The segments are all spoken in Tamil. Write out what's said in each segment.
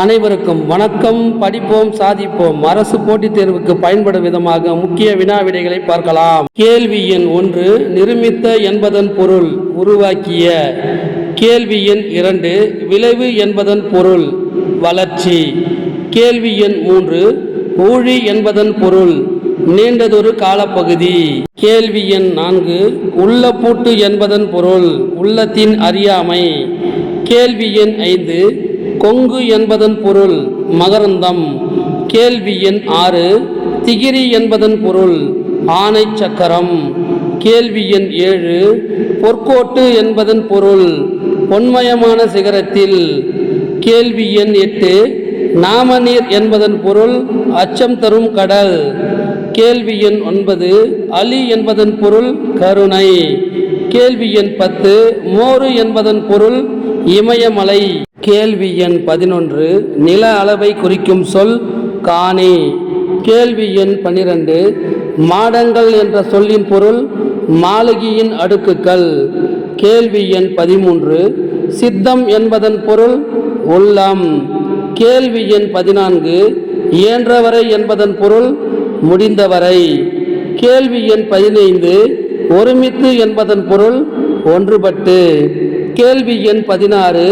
அனைவருக்கும் வணக்கம். படிப்போம் சாதிப்போம். அரசு போட்டித் தேர்வுக்கு பயன்படும் விதமாக முக்கிய வினா விடைகளை பார்க்கலாம். கேள்வி எண் ஒன்று நிருமித்த என்பதன் பொருள் உருவாக்கிய கேள்வி எண் இரண்டு விளைவு என்பதன் பொருள் வளர்ச்சி. கேள்வி எண் மூன்று ஊழி என்பதன் பொருள் நீண்டதொரு காலப்பகுதி. கேள்வி எண் நான்கு உள்ளப்பூட்டு என்பதன் பொருள் உள்ளத்தின் அறியாமை. கேள்வி எண் ஐந்து கொங்கு என்பதன் பொருள் மகரந்தம். கேள்வி எண் ஆறு திகிரி என்பதன் பொருள் ஆணை சக்கரம். கேள்வி எண் ஏழு பொற்கோட்டு என்பதன் பொருள் பொன்மயமான சிகரத்தில். கேள்வி எண் எட்டு நாமநீர் என்பதன் பொருள் அச்சம் தரும் கடல். கேள்வி எண் ஒன்பது அலி என்பதன் பொருள் கருணை. கேள்வி எண் பத்து மோரு என்பதன் பொருள் இமயமலை. கேள்வி எண் பதினொன்று நில அளவை குறிக்கும் சொல் காணி. கேள்வி எண் பன்னிரண்டு மாடங்கள் என்ற சொல்லின் பொருள் மாளிகையின் அடுக்குகள். கேள்வி எண் பதிமூன்று சித்தம் என்பதன் பொருள் உள்ளம். கேள்வி எண் பதினான்கு இயன்றவரை என்பதன் பொருள் முடிந்தவரை. கேள்வி எண் பதினைந்து ஒருமித்து என்பதன் பொருள் ஒன்றுபட்டு. கேள்வி எண் பதினாறு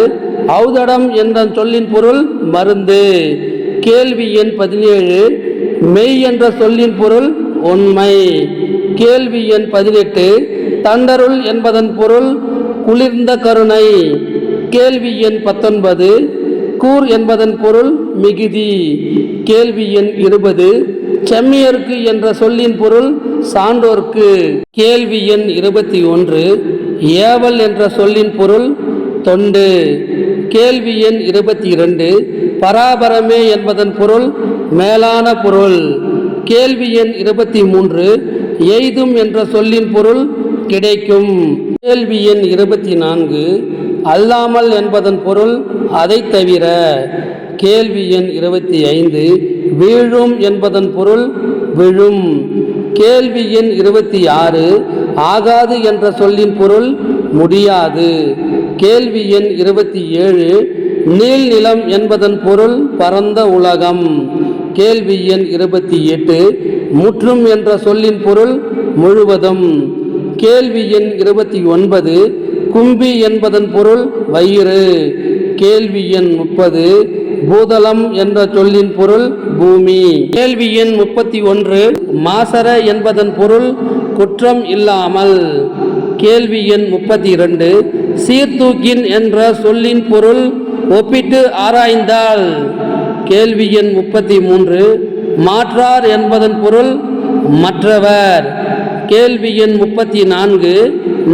ஔதடம் என்ற சொல்லின் பொருள் மருந்து. கேள்வி எண் பதினேழு. மெய் என்ற சொல்லின் பொருள் உண்மை. கேள்வி எண் பதினெட்டு. தண்டருள் என்பதன் பொருள் குளிர்ந்த கருணை. கேள்வி எண் பத்தொன்பது. கூர் என்பதன் பொருள் மிகுதி. கேள்வி எண் இருபது. செம்மியர்க்கு என்ற சொல்லின் பொருள் சான்றோர்க்கு. கேள்வி எண் இருபத்தி ஒன்று. ஏவல் என்ற சொல்லின் பொருள் தொண்டு. கேள்வி எண் இருபத்தி இரண்டு பராபரமே என்பதன் பொருள் மேலான பொருள். கேள்வி எண் இருபத்தி மூன்று எய்தும் என்ற சொல்லின் பொருள் கிடைக்கும். கேள்வி எண் இருபத்தி நான்கு அல்லாமல் என்பதன் பொருள் அதை தவிர. கேள்வி எண் இருபத்தி ஐந்து வீழும் என்பதன் பொருள் விழும். கேள்வி எண் இருபத்தி ஆறு ஆகாது என்ற சொல்லின் பொருள் முடியாது. கேள்வி எண் இருபத்தி ஏழு நீள்நிலம் என்பதன் பொருள் பரந்த உலகம். கேள்வி எண் இருபத்தி எட்டு முற்றும் என்ற சொல்லின் பொருள் முழுவதும். கேள்வி எண் இருபத்தி ஒன்பது கும்பி என்பதன் பொருள் வயிறு. கேள்வி எண் முப்பது பூதளம் என்ற சொல்லின் பொருள் பூமி. கேள்வி எண் முப்பத்தி ஒன்று மாசர என்பதன் பொருள் குற்றம் இல்லாமல். கேள்வி எண் முப்பத்தி இரண்டு சீர்தூக்கின் என்ற சொல்லின் பொருள் ஒப்பிட்டு ஆராய்ந்தால். கேள்வி எண் முப்பத்தி மூன்று மாற்றார் என்பதன் பொருள் மற்றவர். கேள்வி எண் முப்பத்தி நான்கு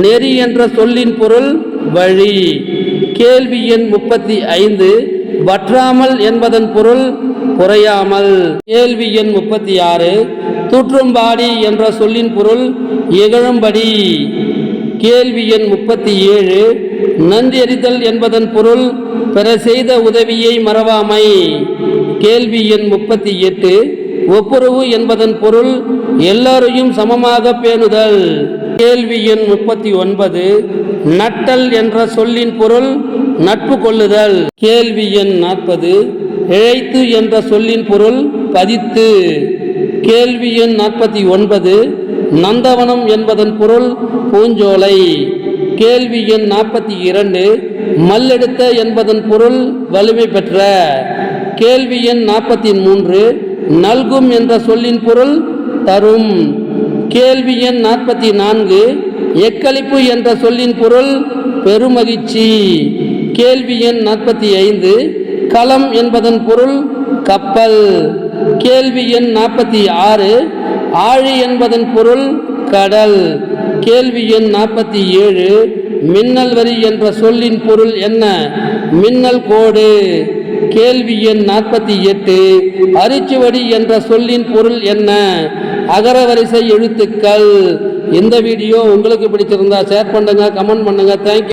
நெறி என்ற சொல்லின் பொருள் வழி. கேள்வி எண் முப்பத்தி ஐந்து வற்றாமல் என்பதன் பொருள் குறையாமல். கேள்வி எண் முப்பத்தி ஆறு தூற்றும்பாடி என்ற சொல்லின் பொருள் இகழும்படி. கேள்வி எண் முப்பத்தி ஏழு நன்றி அறிதல் என்பதன் பொருள் பிற செய்த உதவியை மறவாமை. கேள்வி எண் முப்பத்தி எட்டு ஒப்புரவு என்பதன் பொருள் எல்லாரையும் சமமாக பேணுதல். கேள்வி எண் முப்பத்தி ஒன்பது நட்டல் என்ற சொல்லின் பொருள் நட்பு கொள்ளுதல். கேள்வி எண் நாற்பது இழைத்து என்ற சொல்லின் பொருள் பதித்து. கேள்வி எண் நாற்பத்தி ஒன்பது நந்தவனம் என்பதன் பொருள் பூஞ்சோலை. கேள்வி எண் நாற்பத்தி இரண்டு. மல்லெடுத்த என்பதன் பொருள் வலிமை பெற்ற. கேள்வி எண் நாற்பத்தி மூன்று. நல்கும் என்ற சொல்லின் பொருள் தரும். கேள்வி எண் நாற்பத்தி நான்கு. எக்களிப்பு என்ற சொல்லின் பொருள் பெருமகிழ்ச்சி. கேள்வி எண் நாற்பத்தி ஐந்து. களம் என்பதன் பொருள் கப்பல். கேள்வி எண் நாற்பத்தி ஆறு. ஆழி என்பதன் பொருள் கடல். கேள்வி எண் நாற்பத்தி ஏழு மின்னல் வரி என்ற சொல்லின் பொருள் என்ன? மின்னல் கோடு. கேள்வி எண் நாற்பத்தி எட்டு அரிச்சுவடி என்ற சொல்லின் பொருள் என்ன? அகரவரிசை எழுத்துக்கள். இந்த வீடியோ உங்களுக்கு பிடிச்சிருந்தா ஷேர் பண்ணுங்க கமெண்ட் பண்ணுங்க. தேங்க்யூ